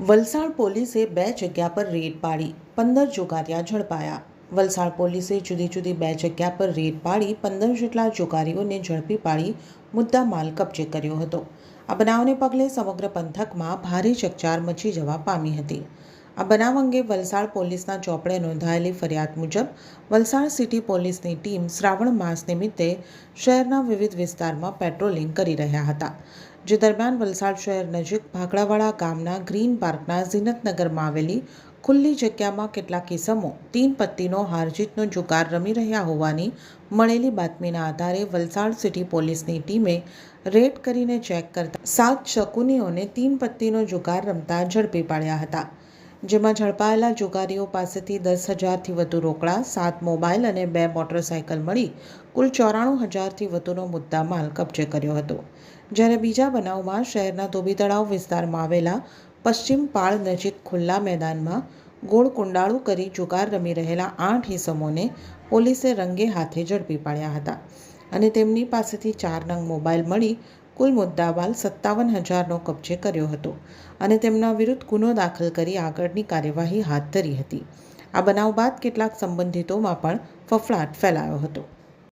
વલસાડ પોલીસે બે જગ્યા પર રેડ પાડી, પંદર જુગારિયા ઝડપાયા. વલસાડ પોલીસે જુદી જુદી બે જગ્યા પર રેડ પાડી, પંદર જેટલા જુગારીઓને ઝડપી પાડી મુદ્દા માલ કબજે કર્યો હતો. આ બનાવને પગલે સમગ્ર પંથકમાં ભારે ચકચાર મચી જવા પામી હતી. આ બનાવ અંગે વલસાડ પોલીસના ચોપડે નોંધાયેલી ફરિયાદ મુજબ, વલસાડ સિટી પોલીસની ટીમ શ્રાવણ માસ નિમિત્તે શહેરના વિવિધ વિસ્તારમાં પેટ્રોલિંગ કરી રહ્યા હતા, જે દરમિયાન વલસાડ શહેર નજીક ભાગડાવાડા ગામના ગ્રીન પાર્કના ઝીનતનગરમાં આવેલી ખુલ્લી જગ્યામાં કેટલાક કિસમો, તીન પત્તીનો હારજીતનો જુગાર રમી રહ્યા હોવાની મળેલી બાતમીના આધારે વલસાડ સિટી પોલીસની ટીમે રેડ કરીને ચેક કરતા સાત શકુનીઓને તીન પત્તીનો જુગાર રમતા ઝડપી પાડ્યા હતા. જેમાં ઝડપાયેલા જુગારીઓ પાસેથી દસ હજારથી વધુ રોકડા, સાત મોબાઈલ અને બે મોટરસાયકલ મળી કુલ ચોરાણું હજારથી વધુનો મુદ્દા માલ કબજે કર્યો હતો. જ્યારે બીજા બનાવમાં શહેરના ધોબી તળાવ વિસ્તારમાં આવેલા પશ્ચિમ પાળ નજીક ખુલ્લા મેદાનમાં ગોળ કુંડાળું કરી જુગાર રમી રહેલા આઠ ઇસમોને પોલીસે રંગે હાથે ઝડપી પાડ્યા હતા અને તેમની પાસેથી ચાર નંગ મોબાઈલ મળી કુલ મુદ્દાવાલ સત્તાવન હજારનો કબજે કર્યો હતો અને તેમના વિરુદ્ધ ગુનો દાખલ કરી આગળની કાર્યવાહી હાથ ધરી હતી. આ બનાવ બાદ કેટલાક સંબંધિતોમાં પણ ફફડાટ ફેલાયો હતો.